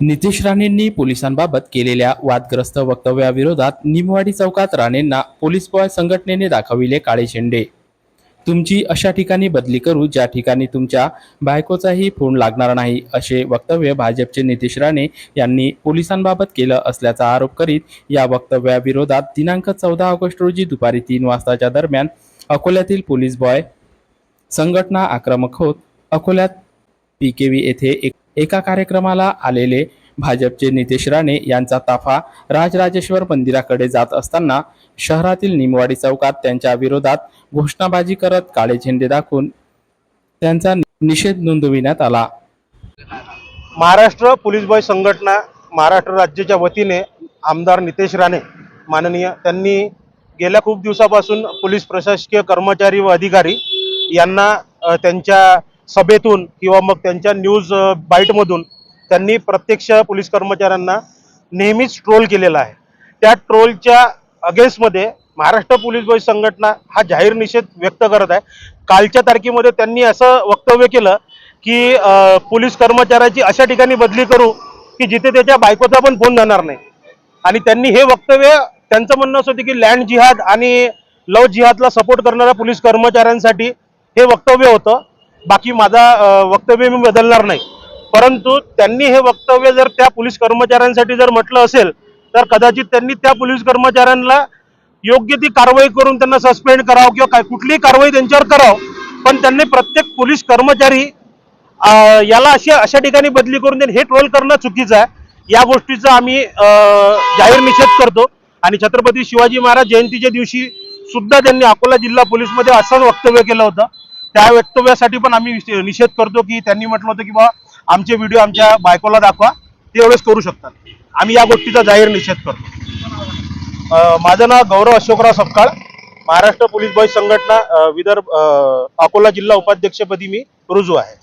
नितेश राणेंनी पोलिसांबाबत केलेल्या वादग्रस्त वक्तव्याविरोधात निमवाडी चौकात राणेंना पोलीस बॉय संघटनेने दाखविले काळे झेंडे तुमची अशा ठिकाणी बदली करू ज्या ठिकाणी तुमच्या बायकोचाही फोन लागणार नाही असे वक्तव्य भाजपचे नितेश राणे यांनी पोलिसांबाबत केलं असल्याचा आरोप करीत या वक्तव्याविरोधात दिनांक चौदा ऑगस्ट रोजी दुपारी तीन वाजताच्या दरम्यान अकोल्यातील पोलीस बॉय संघटना आक्रमक होत अकोल्यात पीकेव्ही येथे एक एका कार्यक्रमाला आलेले भाजपचे नितेश राणे यांचा ताफा राजराजेश्वर मंदिराकडे जात असताना शहरातील निमवाडी चौकात त्यांच्या विरोधात घोषणाबाजी करत काळे झेंडे दाखवून त्यांचा निषेध नोंदविण्यात आला. महाराष्ट्र पोलीस बॉय संघटना महाराष्ट्र राज्याच्या वतीने आमदार नितेश राणे माननीय त्यांनी गेल्या खूप दिवसापासून पोलीस प्रशासकीय कर्मचारी व अधिकारी यांना त्यांच्या सभेतून किंवा मग त्यांच्या न्यूज बाईटमधून त्यांनी प्रत्यक्ष पोलीस कर्मचाऱ्यांना नेहमीच ट्रोल केलेला आहे. त्या ट्रोलच्या अगेन्स्टमध्ये महाराष्ट्र पोलीस बॉय संघटना हा जाहीर निषेध व्यक्त करत आहे. कालच्या तारखेमध्ये त्यांनी असं वक्तव्य केलं की पोलीस कर्मचाऱ्याची अशा ठिकाणी बदली करू की जिथे त्याच्या बायकोचा पण फोन जाणार नाही. आणि त्यांनी हे वक्तव्य त्यांचं म्हणणं असं होतं की लँड जिहाद आणि लव जिहादला सपोर्ट करणाऱ्या पोलीस कर्मचाऱ्यांसाठी हे वक्तव्य होतं. बाकी माझा वक्तव्य मी बदलणार नाही. परंतु त्यांनी हे वक्तव्य जर त्या पोलीस कर्मचाऱ्यांसाठी जर म्हटलं असेल तर कदाचित त्यांनी त्या पोलीस कर्मचाऱ्यांना योग्य ती कारवाई करून त्यांना सस्पेंड करावं किंवा काय कुठलीही कारवाई त्यांच्यावर करावं. पण त्यांनी प्रत्येक पोलीस कर्मचारी याला अशी अशा ठिकाणी बदली करून देणे हे ट्रोल करणं चुकीचं आहे. या गोष्टीचा आम्ही अं, जाहीर निषेध करतो. आणि छत्रपती शिवाजी महाराज जयंतीच्या दिवशी सुद्धा त्यांनी अकोला जिल्हा पोलीसमध्ये असंच वक्तव्य केलं होतं. त्या वक्तव्यासाठी पण आम्ही निषेध करतो की त्यांनी म्हटलं होतं की बा आमचे व्हिडिओ आमच्या बायकोला दाखवा ते एवढेच करू शकतात. आम्ही या गोष्टीचा जाहीर निषेध करतो. माझं नाव गौरव अशोकराव सपकाळ. महाराष्ट्र पोलीस बॉय संघटना विदर्भ अकोला जिल्हा उपाध्यक्षपदी मी रुजू आहे.